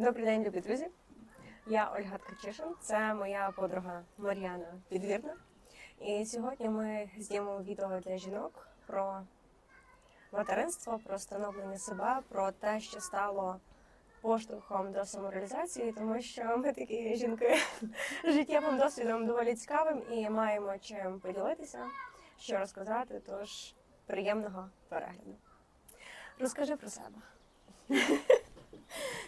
Добрий день, любі друзі. Я Ольга Ткачишин, це моя подруга Мар'яна Підвірна. І сьогодні ми знімемо відео для жінок про материнство, про становлення себе, про те, що стало поштовхом до самореалізації, тому що ми такі жінки життєвим досвідом доволі цікавим і маємо чим поділитися, що розказати. Тож приємного перегляду. Розкажи про себе.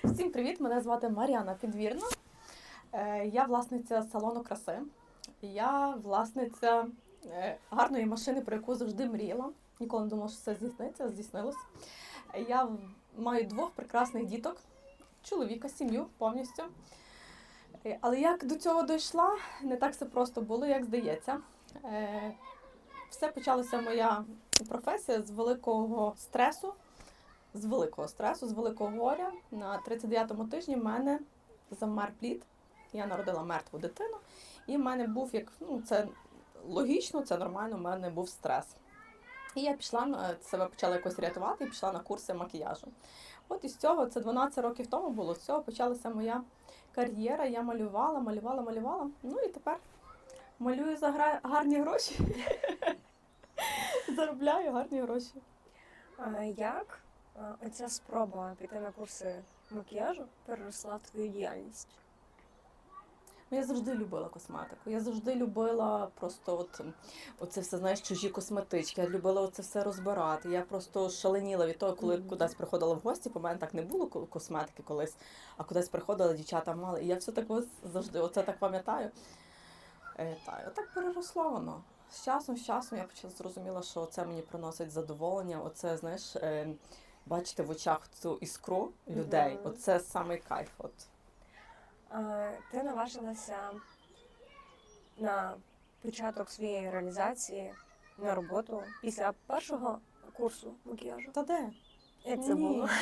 Всім привіт! Мене звати Мар'яна Підвірна. Е, Я власниця салону краси. Я власниця е, гарної машини, про яку завжди мріяла. Ніколи не думала, що це здійсниться, здійснилось. Е, Я маю двох прекрасних діток, чоловіка, сім'ю повністю. Е, Але як до цього дійшла, не так все просто було, як здається. Все почалася моя професія з великого стресу, з великого стресу, з великого горя. На 39-му тижні в мене замер плід. Я народила мертву дитину, і в мене був як ну це логічно, це нормально. в мене був стрес. І я пішла себе почала якось рятувати і пішла на курси макіяжу. От із цього це 12 років тому було. З цього почалася моя кар'єра. Я малювала, малювала, малювала. Ну і тепер малюю за гарні гроші. Заробляю гарні гроші. А як оця спроба піти на курси макіяжу переросла в твою діяльність? Ну, я завжди любила косметику. Я завжди любила просто от оце все, знаєш, чужі косметички. Я любила оце все розбирати. Я просто шаленіла від того, коли Мгм. кудись приходила в гості. По мене так не було косметики колись, а кудись приходила, дівчата мали. І я все так ось завжди оце так пам'ятаю. Е, та, і отак переросло воно. З часом, з часом я почала зрозуміла, що це мені приносить задоволення. Оце, знаєш, е, бачити в очах цю іскру людей. Мгм. Оце самий кайф. От. Ти наважилася на початок своєї реалізації на роботу після першого курсу макіяжу. Та де? Як це Ні. було?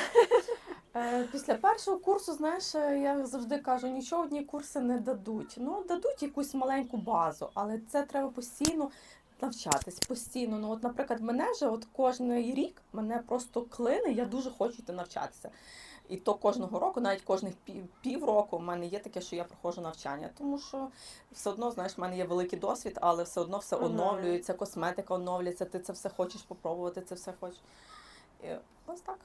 Е, Після першого курсу, знаєш, е, я завжди кажу, нічого одні курси не дадуть. Ну, дадуть якусь маленьку базу, але це треба постійно навчатись, постійно. Ну, от, наприклад, мене же от кожен рік мене просто клине, я дуже хочу йти навчатися. І то кожного року, навіть кожних пів, півроку, в мене є таке, що я проходжу навчання. Тому що все одно, знаєш, в мене є великий досвід, але все одно все оновлюється, косметика оновлюється, ти це все хочеш попробувати, це все хочеш. І ось так.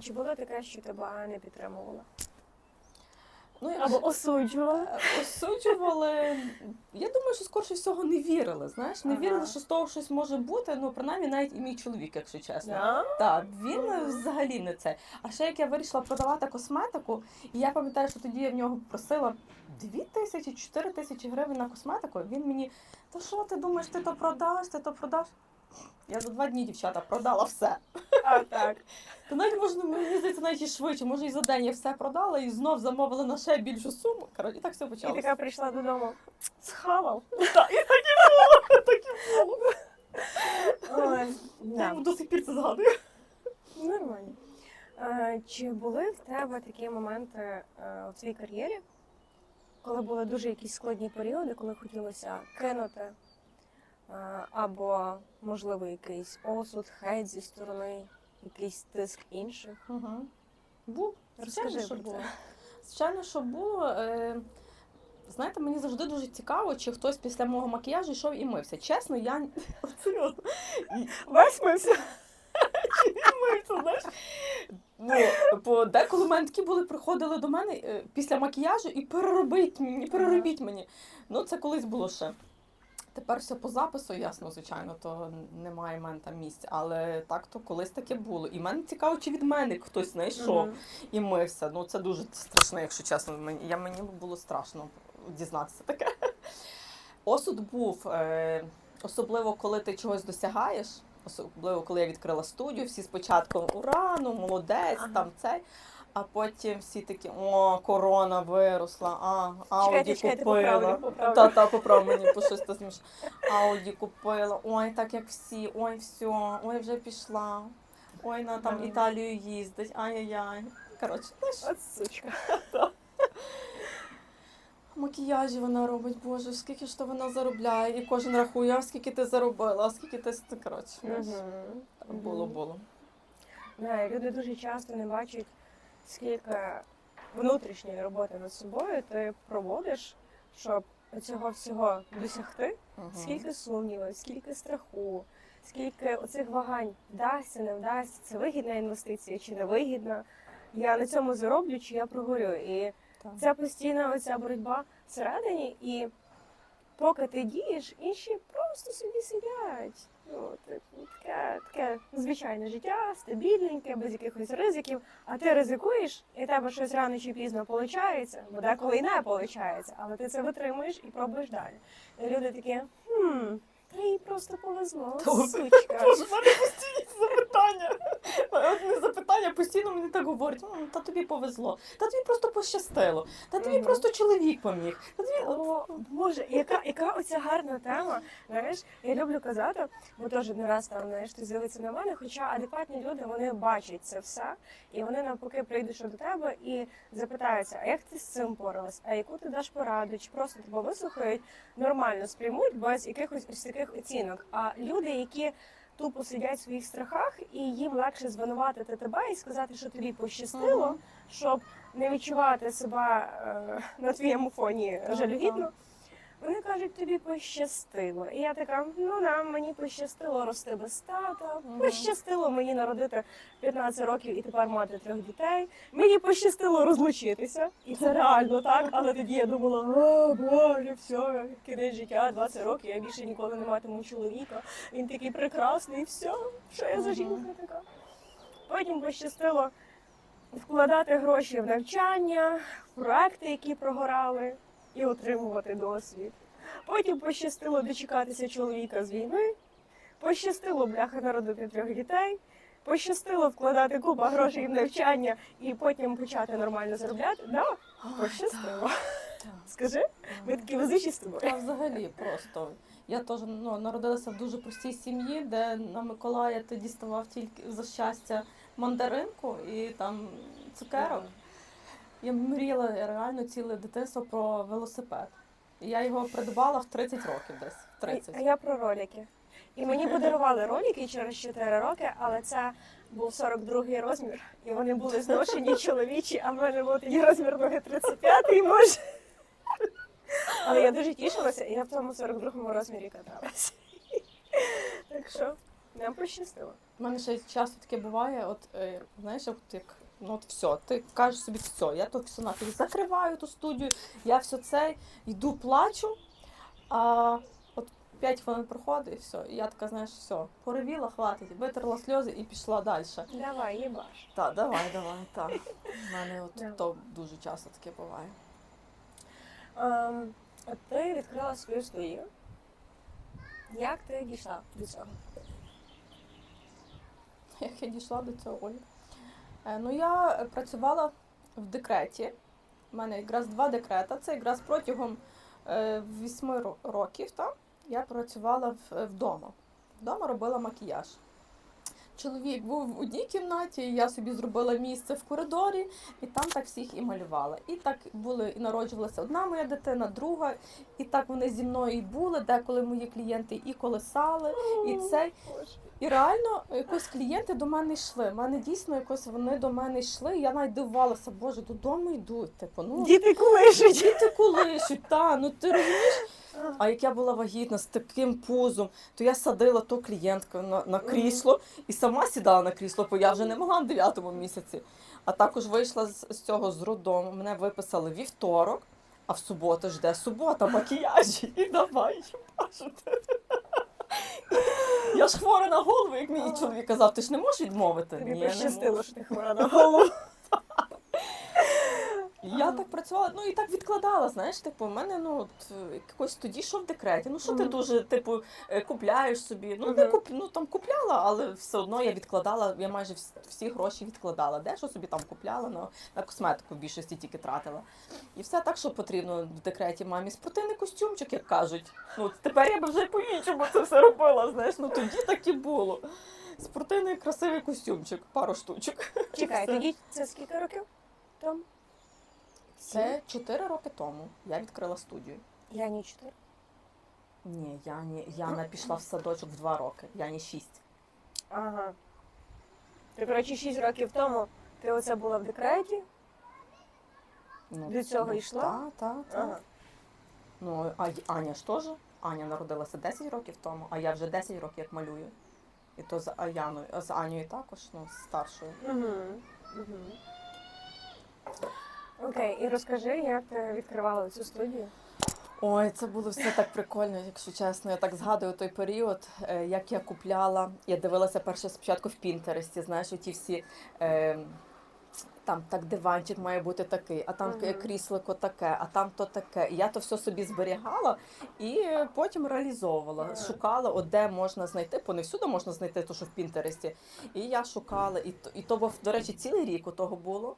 Чи було таке, що тебе не підтримувала? Ну, я Або осуджувала? Е, Осуджували. Я думаю, що скорше всього не вірили. Знаєш, не Ага. вірили, що з того щось може бути. Ну, принаймні, навіть і мій чоловік, якщо чесно. Да? Так, він Мгм. взагалі не це. А ще як я вирішила продавати косметику, і я пам'ятаю, що тоді я в нього просила 2 тисячі, 4 тисячі гривень на косметику. Він мені, та що ти думаєш, ти то продаш, ти то продаш? Я за два дні, дівчата, продала все. А, так. Та навіть можна, мені здається, навіть і швидше. Може, і за день я все продала і знов замовила на ще більшу суму. Коротше, і так все І почалося. така прийшла додому. Схавав. Так, і так і було, так і було. Ой, Я да. до сих пір це згадую. Нормально. А, чи були в тебе такі моменти е, в твоїй кар'єрі, коли були дуже якісь складні періоди, коли хотілося кинути? Е, Або, можливо, якийсь осуд, хейт зі сторони, якийсь тиск інших. Угу. Був. Розкажи Звичайно, що про було. Звичайно, що було. Е, знаєте, мені завжди дуже цікаво, чи хтось після мого макіяжу йшов і мився. Чесно, я серйозно. Весь мився. знаєш. Ну, бо деколи мене такі були, приходили до мене е, після макіяжу і переробіть мені, переробіть мені. Ну, це колись було ще. Тепер все по запису, ясно, звичайно, то немає в мене там місця. Але так то колись таке було. І мене цікаво, чи від мене хтось знайшов Мгм. і мився. Ну це дуже страшно, якщо чесно. Мені, я, мені було страшно дізнатися таке. Осуд був, е, особливо коли ти чогось досягаєш. Особливо, коли я відкрила студію, всі спочатку ура, ну молодець, Ага. там цей. А потім всі такі, о, корона виросла, а, Ауді Чекайте, купила. поправлю, поправлю. Та, та, поправ мені, по щось та сміш. Ауді купила, ой, так як всі, ой, все, ой, вже пішла. Ой, на там. Італію їздить, ай-яй-яй. Коротше, От сучка. макіяжі вона робить, боже, скільки ж то вона заробляє, і кожен рахує, а скільки ти заробила, а скільки ти коротше. Було було. Люди дуже часто не бачать, скільки внутрішньої роботи над собою ти проводиш, щоб цього всього досягти? Скільки сумнівів, скільки страху, скільки оцих вагань вдасться, не вдасться, це вигідна інвестиція чи не вигідна. Я на цьому зароблю, чи я прогорю. І Так. це постійна оця боротьба всередині, і поки ти дієш, інші просто собі сидять. Ну, таке, таке звичайне життя, стабільненьке, без якихось ризиків, а ти ризикуєш, і тебе щось рано чи пізно виходить, бо деколи і не виходить, але ти це витримуєш і пробуєш далі. І люди такі, хм, та їй просто повезло, сучка. Боже, в мене постійні запитання. Одне запитання постійно мені так говорять, «М, та тобі повезло, та тобі просто пощастило, та тобі Мгм. просто чоловік поміг. Та тобі... О, Боже, яка, яка оця гарна тема. Знаєш, я люблю казати, бо теж не раз там знаєш, ти з'явиться на мене. Хоча адекватні люди вони бачать це все, і вони навпаки прийдуть до тебе і запитаються, а як ти з цим поралась? А яку ти даш пораду? Чи просто тебе вислухають, нормально сприймуть без якихось ось таких оцінок. А люди, які тупо сидять в своїх страхах, і їм легше звинуватити тебе і сказати, що тобі пощастило, щоб не відчувати себе е, на твоєму фоні жалюгідно. Вони кажуть, тобі пощастило. І я така, ну да, мені пощастило рости без тата, пощастило мені народити 15 років і тепер мати трьох дітей. Мені пощастило розлучитися. І це реально так. Але тоді я думала, о боже, все, кінець життя, 20 років, я більше ніколи не матиму чоловіка. Він такий прекрасний, все, що я за жінка така. Потім пощастило вкладати гроші в навчання, в проекти, які прогорали, і отримувати досвід. Потім пощастило дочекатися чоловіка з війни, пощастило бляха народити трьох дітей, пощастило вкладати купа грошей в навчання і потім почати нормально заробляти. Да, пощастило. Скажи, ми такі везучі з тобою. Та взагалі просто. Я теж ну, народилася в дуже простій сім'ї, де на Миколая ти діставав тільки за щастя мандаринку і там цукерок. Я мріяла реально ціле дитинство про велосипед. І я його придбала в 30 років десь. В 30. А я про ролики. І мені подарували ролики через 4 роки, але це був 42-й розмір, і вони були зношені чоловічі, а в мене був тоді розмір ноги 35-й, може. Але я дуже тішилася, і я в тому 42-му розмірі каталася. Так що нам пощастило. У мене ще часто таке буває, от е, знаєш, от як ну от все, ти кажеш собі все, я то все нафіг закриваю ту студію, я все це йду, плачу, а от 5 хвилин проходить і все. І я така, знаєш, все, поревіла, хватить, витерла сльози і пішла далі. Давай, їбаш. Так, давай, давай, так. У мене от Да. то дуже часто таке буває. Ем, ти відкрила свою студію. Як ти дійшла до цього? Як я дійшла до цього Олі? Е, Ну, я працювала в декреті. У мене якраз два декрета. Це якраз протягом е, вісьми років та, я працювала е, вдома. Вдома робила макіяж. Чоловік був в одній кімнаті, я собі зробила місце в коридорі, і там так всіх і малювала. І так були, і народжувалася одна моя дитина, друга, і так вони зі мною і були, деколи мої клієнти і колесали, і цей. І реально якось клієнти до мене йшли. У мене дійсно якось вони до мене йшли. і Я навіть дивувалася, боже, додому йдуть. Типу, ну Діти колишуть. діти колишуть, та ну ти розумієш. А як я була вагітна з таким пузом, то я садила то клієнтку на, на крісло і сама сідала на крісло, бо я вже не могла на дев'ятому місяці. А також вийшла з, з цього з роддому. Мене виписали вівторок, а в суботу жде субота, макіяжі. І давай їбашити. Я ж хвора на голову, як мій чоловік казав, ти ж не можеш відмовити. Тобі Ні, не пощастило, що ти хвора на голову. Я так працювала, ну і так відкладала. Знаєш, типу, в мене ну от е, якось тоді що в декреті. Ну що ти дуже типу е, купляєш собі? Ну не куп, ну там купляла, але все одно я відкладала. Я майже всі, гроші відкладала. Де що собі там купляла на, на косметику в більшості тільки тратила. І все так, що потрібно в декреті мамі. Спортивний костюмчик, як кажуть. Ну тепер я би вже по-іншому це все робила. Знаєш, ну тоді так і було. Спортивний красивий костюмчик, пару штучок. Чекай, тоді це скільки років? Там? Це 4 роки тому я відкрила студію. Я ні чотири. Ні, Яні, Яна пішла в садочок в два роки, Яні шість. Ага. Ти, коротше, 6 років тому ти оце була в декреті, Ну, До цього ну, йшло? Так, так, так. Ага. Ну, а Аня ж теж. Аня народилася 10 років тому, а я вже 10 років як малюю. І то з Аяною, з Анею також, ну, з старшою. Угу. Угу. Окей, і розкажи, як ти відкривала цю студію? Ой, це було все так прикольно, якщо чесно. Я так згадую той період, е, як я купляла. Я дивилася перше спочатку в Пінтересті, знаєш, ті всі. Е, там так диванчик має бути такий, а там Мгм. кріслико таке, а там то таке. І я то все собі зберігала і потім реалізовувала. Ага. Шукала, от де можна знайти, бо не всюди можна знайти те, що в Пінтересті. І я шукала, і то, і то був, до речі, цілий рік у того було.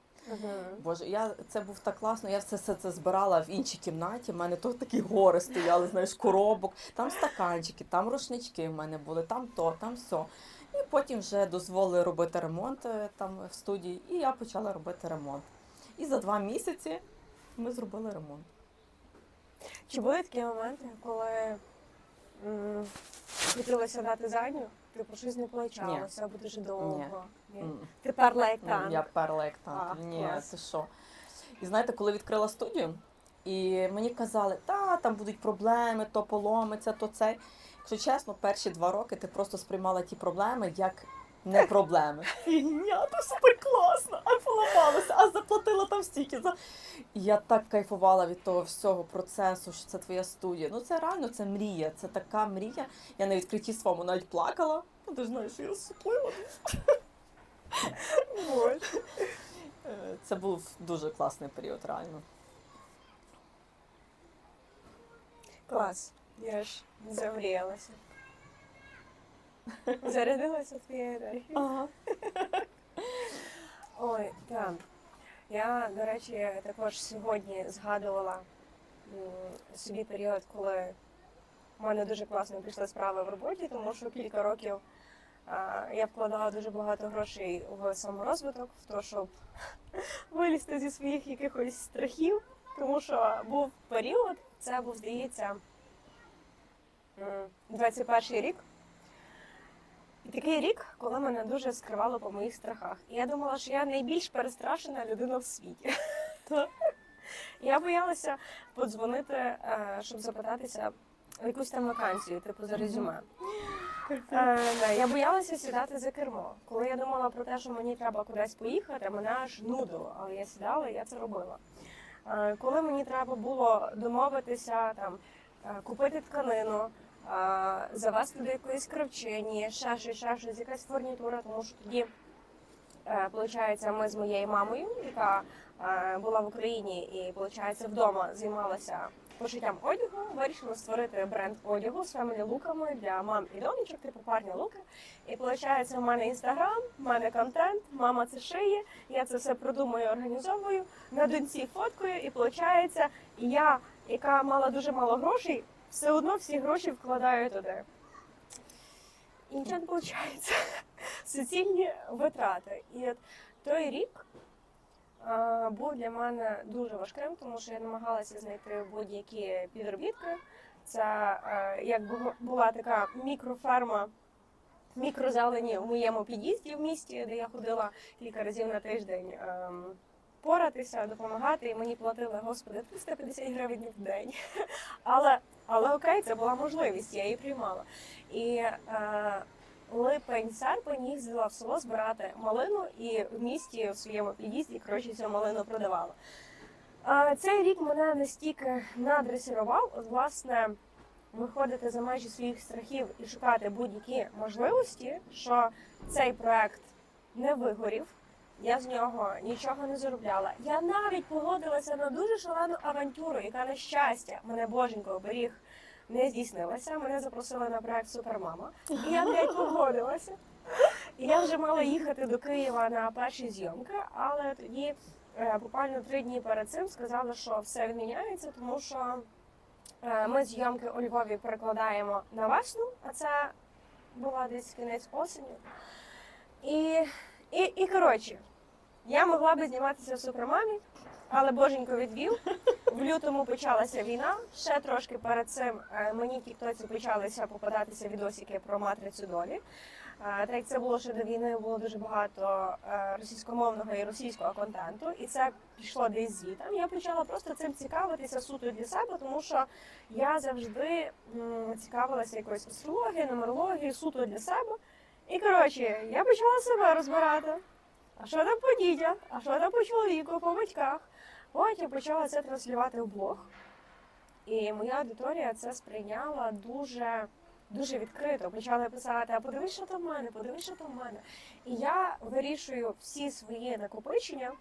Боже, я це був так класно. Я все, все це збирала в іншій кімнаті. У мене то такі гори стояли, знаєш, коробок, там стаканчики, там рушнички в мене були, там то, там все. І потім вже дозволили робити ремонт е, там в студії, і я почала робити ремонт. І за два місяці ми зробили ремонт. Чи були такі моменти, коли м, хотілося дати задню, типу щось не плачала, все буде дуже довго? Ні. М. Ти перла як танк. Я перла як А. Ні, клас. ти що? І знаєте, коли відкрила студію, і мені казали, та там будуть проблеми, то поломиться, то це. Якщо чесно, перші два роки ти просто сприймала ті проблеми як не проблеми. Фігня, то супер класно, а поламалося, а заплатила там стільки. За... Я так кайфувала від того всього процесу, що це твоя студія. Ну це реально це мрія. Це така мрія. Я на відкритті своєму навіть плакала. Ну, ти ж знаєш, я розсуплила. Е, Це був дуже класний період, реально. Клас. Я ж замріялася. Зарядилася твоєю енергією. Ага. Ой, так. Я, до речі, також сьогодні згадувала собі період, коли в мене дуже класно пішли справи в роботі, тому що кілька років я вкладала дуже багато грошей в саморозвиток, в те, щоб вилізти зі своїх якихось страхів. Тому що був період, це був, здається, м, 21 рік. І такий рік, коли мене дуже скривало по моїх страхах. І я думала, що я найбільш перестрашена людина в світі. Я боялася подзвонити, е, щоб запитатися якусь там вакансію, типу за резюме. Е, Я боялася сідати за кермо. Коли я думала про те, що мені треба кудись поїхати, мене аж нудило, але я сідала і я це робила. Е, Коли мені треба було домовитися, там, купити тканину, е, завести до якоїсь кравчині, ще щось, якась фурнітура, тому що тоді, е, виходить, ми з моєю мамою, яка е, була в Україні і, виходить, вдома займалася пошиттям одягу, вирішила створити бренд одягу з фемілі луками для мам і донечок, типу парні луки. І виходить, у мене інстаграм, у мене контент, мама це шиє, я це все продумую, організовую, на доньці фоткою, і виходить, я, яка мала дуже мало грошей, все одно всі гроші вкладаю туди. І нічого не виходить. Суцільні витрати. І от той рік е, був для мене дуже важким, тому що я намагалася знайти будь-які підробітки. Це е, якби була така мікроферма мікрозелені в моєму під'їзді в місті, де я ходила кілька разів на тиждень. ем, Поратися, допомагати, і мені платили, господи, 350 гривень в день. Але, але окей, це була можливість, я її приймала. І е, липень, серпень їздила в село збирати малину і в місті в своєму під'їзді коротше цю малину продавала. А цей рік мене настільки надресирував, власне, виходити за межі своїх страхів і шукати будь-які можливості, що цей проект не вигорів. Я з нього нічого не заробляла. Я навіть погодилася на дуже шалену авантюру, яка на щастя мене боженько оберіг не здійснилася. Мене запросили на проект Супермама. І я блядь, погодилася. І я вже мала їхати до Києва на перші зйомки, але тоді е, буквально три дні перед цим сказали, що все відміняється, тому що е, ми зйомки у Львові перекладаємо на весну, а це була десь кінець осені. І, і, і коротше, я могла би зніматися в супермамі, але боженько відвів. В лютому почалася війна. Ще трошки перед цим е, мені тіктоці почалися попадатися відосики про матрицю долі. Так як це було ще до війни, було дуже багато е, російськомовного і російського контенту, і це пішло десь звітом. Я почала просто цим цікавитися суто для себе, тому що я завжди цікавилася якоюсь астрологією, нумерологією, суто для себе. І коротше, я почала себе розбирати. А що там по дітях, а що там по чоловіку, по батьках. Потім почала це транслювати в блог. І моя аудиторія це сприйняла дуже, дуже відкрито. Почали писати: а подивись, що там в мене, подивись, там в мене. І я вирішую всі свої накопичення,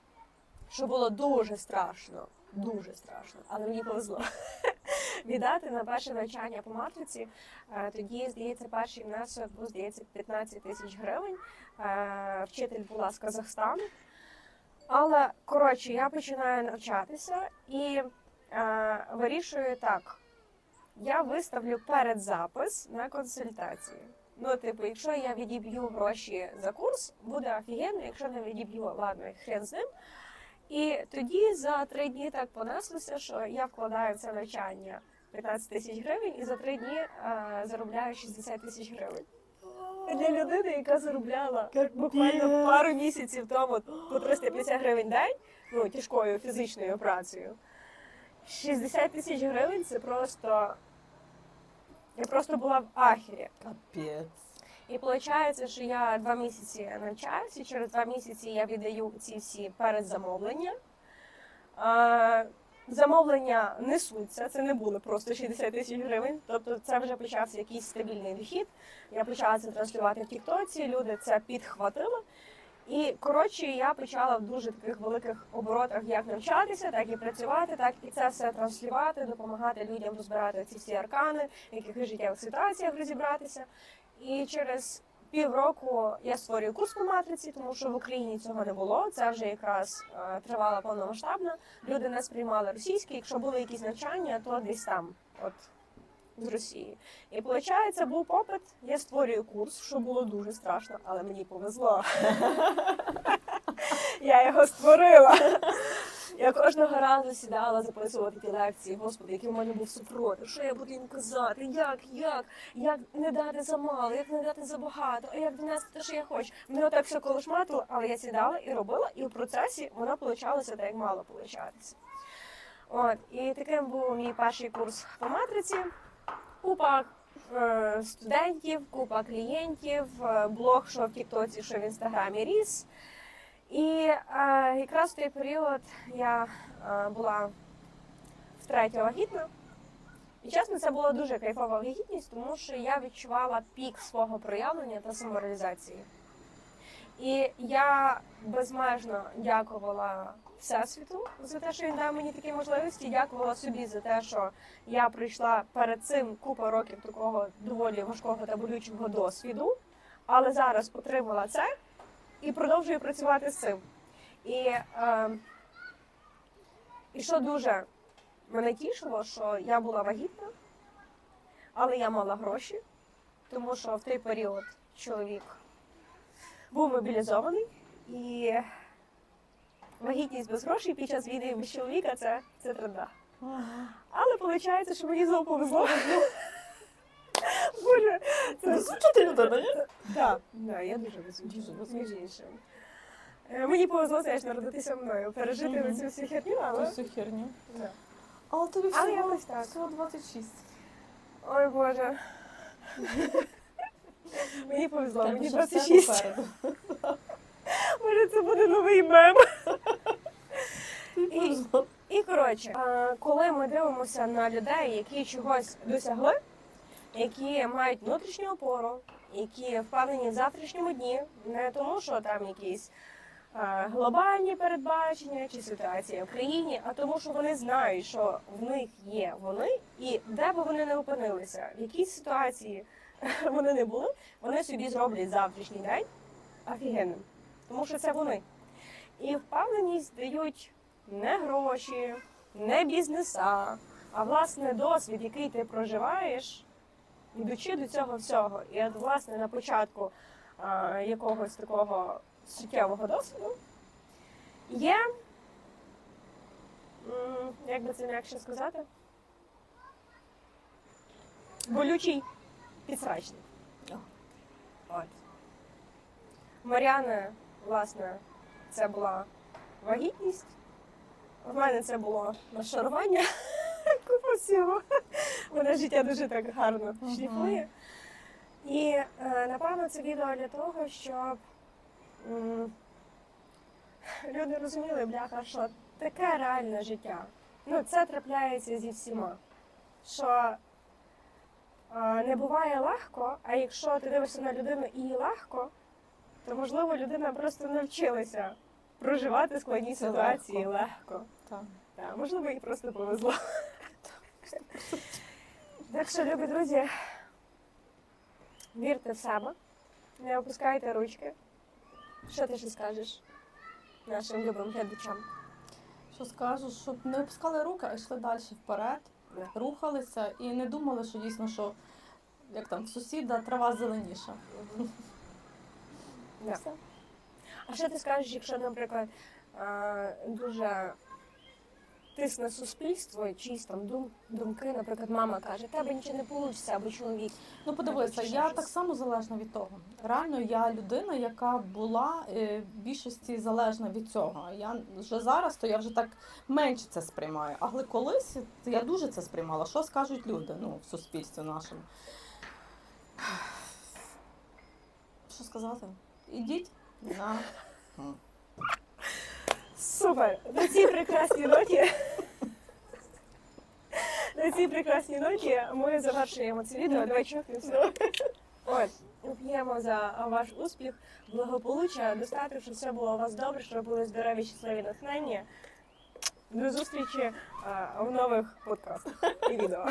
що було дуже страшно, дуже страшно, але мені повезло. Віддати на перше навчання по матриці. Е, Тоді, здається, перший внесок був, здається, 15 тисяч гривень. Е, Вчитель була з Казахстану. Але коротше, я починаю навчатися і е, вирішую так: я виставлю передзапис на консультацію. Ну, типу, якщо я відіб'ю гроші за курс, буде офігенно, якщо не відіб'ю, ладно, хрен з ним. І тоді за три дні так понеслося, що я вкладаю це навчання 15 тисяч гривень і за три дні е, заробляю 60 тисяч гривень. Для людини, яка заробляла буквально пару місяців тому по 350 гривень день, ну тяжкою фізичною працею. 60 тисяч гривень це просто. Я просто була в ахері. Капець. І виходить, що я два місяці навчаюся, через два місяці я віддаю ці всі передзамовлення. Замовлення несуться, це не було просто 60 тисяч гривень. Тобто це вже почався якийсь стабільний дохід. Я почала це транслювати в Тіктоці, люди це підхватили. І коротше, я почала в дуже таких великих оборотах як навчатися, так і працювати, так і це все транслювати, допомагати людям розбирати ці всі аркани, в яких життєвих ситуаціях розібратися. І через півроку я створюю курс по матриці, тому що в Україні цього не було. Це вже якраз е, тривало повномасштабно. Люди не сприймали російський. Якщо були якісь навчання, то десь там, от з Росії. І виходить, був попит. Я створюю курс, що було дуже страшно, але мені повезло. Я його створила. Я кожного разу сідала записувати ті лекції. Господи, який в мене був супротив. Що я буду їм казати? Як, як, як не дати замало, як не дати забагато, а як донести те, що я хочу. Мене отак все колошматило, але я сідала і робила, і в процесі воно получалося так, як мало получатися. От, і таким був мій перший курс по матриці. Купа е, студентів, купа клієнтів, е, блог, що в Тіктоці, що в інстаграмі ріс. І е, якраз в той період я е, була втретє вагітна. І чесно, це була дуже кайфова вагітність, тому що я відчувала пік свого проявлення та самореалізації. І я безмежно дякувала Всесвіту за те, що він дав мені такі можливості. Дякувала собі за те, що я пройшла перед цим купа років такого доволі важкого та болючого досвіду, але зараз отримала це і продовжую працювати з цим. І, е, і що дуже мене тішило, що я була вагітна, але я мала гроші, тому що в той період чоловік був мобілізований і вагітність без грошей під час війни без чоловіка це, це тренда. Але виходить, що мені знову повезло. Боже, це Звучати людина, ні? Так, я дуже іншим. Е, Мені повезло теж народитися мною, пережити цю всю херню, але. всю херню. Але тобі всього, всього 26. Ой Боже. Мені повезло, мені ще все 26. Може, це буде новий мем. І- І коротше, коли ми дивимося на людей, які чогось досягли, які мають внутрішню опору, які впевнені в завтрашньому дні, не тому, що там якісь е, глобальні передбачення чи ситуація в країні, а тому, що вони знають, що в них є вони, і де би вони не опинилися, в якій ситуації вони не були, вони собі зроблять завтрашній день офігенним, тому що це вони. І впевненість дають не гроші, не бізнеса, а власне досвід, який ти проживаєш, ідучи до цього всього. І от, власне, на початку а, якогось такого суттєвого досвіду є, як би це м'якше сказати, болючий підсрачник. От. Власне, це була вагітність. У мене це було нашарування. Купа всього. Мене життя дуже так гарно шліфує. І е, напевно це відео для того, щоб люди розуміли, бляха, що таке реальне життя. Ну, це трапляється зі всіма. Що е, не буває легко, а якщо ти дивишся на людину і їй легко, то можливо людина просто навчилася проживати складні Це ситуації легко. легко. Так. Так, можливо, їй просто повезло. Так що, любі друзі, вірте в себе, не опускайте ручки. Що ти ще скажеш нашим любим глядачам? Що скажу, щоб не опускали руки, а йшли далі вперед, рухалися і не думали, що дійсно, що як там в сусіда трава зеленіша. Да. Все. А що ти скажеш, якщо, наприклад, е, дуже тисне суспільство, чиїсь там дум, думки, наприклад, мама каже, тебе нічого не вийде, або чоловік. Ну, подивися, я щось? так само залежна від того. Реально, я людина, яка була е, в більшості залежна від цього. Я вже зараз, то я вже так менше це сприймаю. Але колись то я дуже це сприймала. Що скажуть люди ну, в суспільстві нашому? Що сказати? Ідіть на Супер! На цій прекрасній ноті. На цій прекрасній ноті ми завершуємо це відео. Давай чокнемося. От, п'ємо за ваш успіх, благополуччя, достатньо, щоб все було у вас добре, щоб були здорові, щасливі, натхненні. До зустрічі а, в нових подкастах і відео.